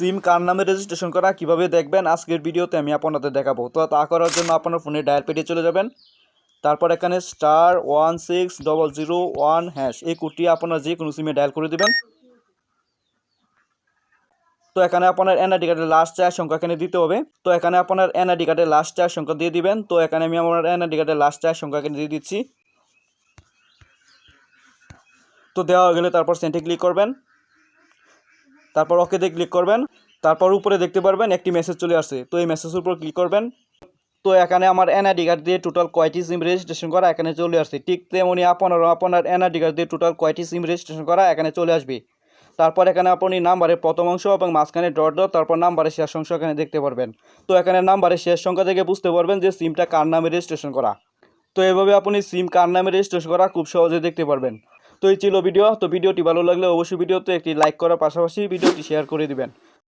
সিম কার নামে রেজিস্ট্রেশন করা, কীভাবে দেখবেন, আজকের ভিডিওতে আমি আপনাদের দেখাবো। তো তা করার জন্য আপনার ফোনে ডায়াল পেটে চলে যাবেন। তারপর এখানে star one six double zero one hash এই কোডটি আপনার যে কোনো সিমে ডায়াল করে দেবেন। তো এখানে আপনার এনআইডি কার্ডের লাস্ট চার সংখ্যা এখানে দিতে হবে। তো এখানে আপনার এনআইডি কার্ডের লাস্ট চার সংখ্যা দিয়ে দিবেন। তো এখানে আমি আমার এনআইডি কার্ডের লাস্ট চার সংখ্যা এখানে দিয়ে দিচ্ছি। তো দেওয়া হয়ে গেলে তারপর সেন্টে ক্লিক করবেন। তারপর ওকেতে ক্লিক করবেন। তারপর উপরে দেখতে পারবেন একটি মেসেজ চলে আসছে। তো এই মেসেজের উপর ক্লিক করবেন। তো এখানে আমার এনআইডি কার্ড দিয়ে টোটাল কয়টি সিম রেজিস্ট্রেশন করা এখানে চলে আসছে। ঠিক তেমনি আপনারও আপনার এনআইডি কার্ড দিয়ে টোটাল কয়টি সিম রেজিস্ট্রেশন করা এখানে চলে আসবে। তারপর এখানে আপনি নাম্বারের প্রথম অংশ এবং মাঝখানে ডট ডট তারপর নাম্বারের শেষ অংশ এখানে দেখতে পারবেন। তো এখানে নাম্বারের শেষ সংখ্যা থেকে বুঝতে পারবেন যে সিমটা কার নামে রেজিস্ট্রেশন করা। তো এভাবে আপনি সিম কার নামে রেজিস্ট্রেশন করা খুব সহজে দেখতে পারবেন। তো এই ছিল ভিডিও তো ভিডিওটি ভালো লাগলে অবশ্যই ভিডিওতে একটি লাইক করার পাশাপাশি ভিডিওটি শেয়ার করে দিবেন।